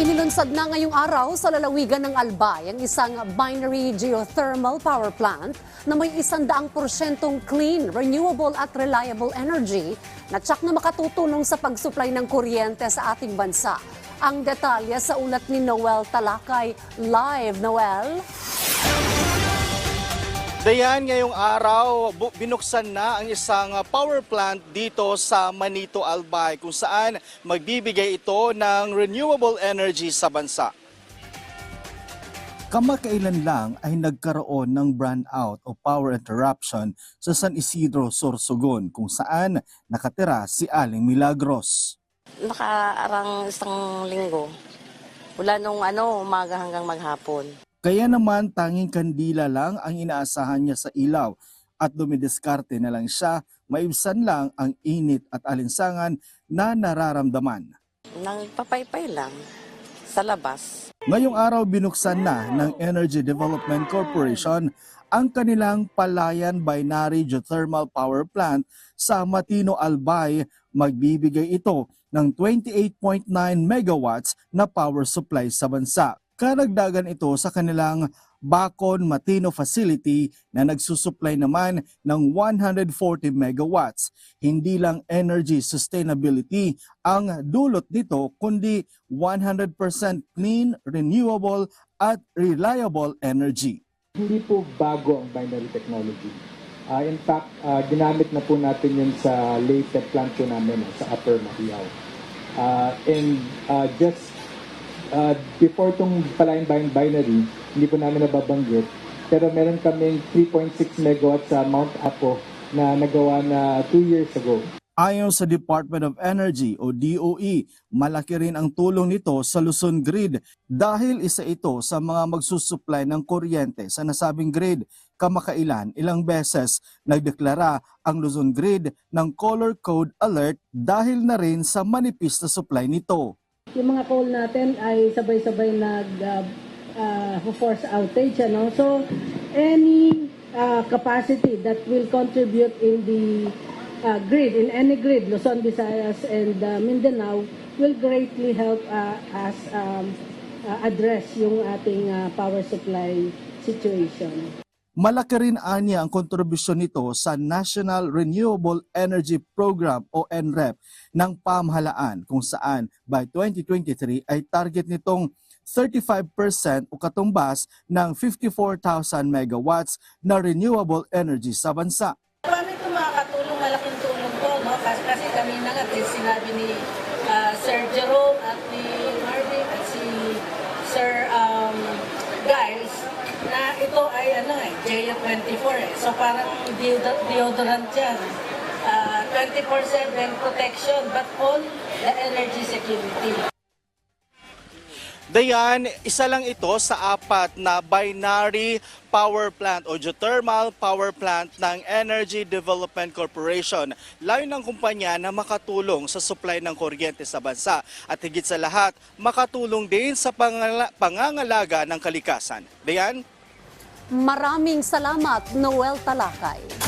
Inilunsad na ngayong araw sa lalawigan ng Albay ang isang binary geothermal power plant na may isandaang porsyentong clean, renewable at reliable energy na tsak na makatutulong sa pagsupply ng kuryente sa ating bansa. Ang detalye sa ulat ni Noel Talakay. Live, Noel. Dayan, ngayong araw, binuksan na ang isang power plant dito sa Manito, Albay, kung saan magbibigay ito ng renewable energy sa bansa. Kamakailan lang ay nagkaroon ng brownout o power interruption sa San Isidro, Sorsogon kung saan nakatira si Aling Milagros. Nakaarang isang linggo. Mula nung ano, umaga hanggang maghapon. Kaya naman tanging kandila lang ang inaasahan niya sa ilaw at dumidiskarte na lang siya, maibsan lang ang init at alinsangan na nararamdaman. Nagpapaypay lang sa labas. Ngayong araw binuksan na ng Energy Development Corporation ang kanilang Palayan Binary Geothermal Power Plant sa Matino, Albay. Magbibigay ito ng 28.9 megawatts na power supply sa bansa. Karagdagan ito sa kanilang Bacon Matino facility na nagsusupply naman ng 140 megawatts. Hindi lang energy sustainability ang dulot nito kundi 100% clean, renewable at reliable energy. hindi po bago ang binary technology. Ah, in fact, ah, ginamit na po natin yun sa latest plant po namin sa Upper Mahiyaw. Ah, and ah, just ah, before itong Palayan Bin- Binary, hindi po namin nababanggit, pero meron kaming 3.6 megawatts sa Mount Apo na nagawa na 2 years ago. Ayon sa Department of Energy o DOE, malaki rin ang tulong nito sa Luzon Grid dahil isa ito sa mga magsusupply ng kuryente sa nasabing grid. Kamakailan ilang beses nagdeklara ang Luzon Grid ng color code alert dahil na rin sa manipis na supply nito. Yung mga call natin ay sabay-sabay nag uh, uh, force outage ano? So any uh, capacity that will contribute in the uh, grid in any grid Luzon Visayas and uh, Mindanao will greatly help uh, us um, uh, address yung ating uh, power supply situation Malaki rin anya ang kontribusyon nito sa National Renewable Energy Program o NREP ng pamahalaan kung saan by 2023 ay target nitong 35% o katumbas ng 54,000 megawatts na renewable energy sa bansa. Marami itong makakatulong, malaking tulong to, no? Kasi, kasi kanina nga, eh, sinabi ni ah, Sir Jerome at ni Marvin at si Sir na ito ay ano eh, JF24 eh. So parang deod- deodorant yan. Ah, 24-7 protection, but all the energy security. Dayan, isa lang ito sa apat na binary power plant o geothermal power plant ng Energy Development Corporation. Layo ng kumpanya na makatulong sa supply ng kuryente sa bansa at higit sa lahat, makatulong din sa pangangalaga ng kalikasan. Dayan? Maraming salamat, Noel Talakay.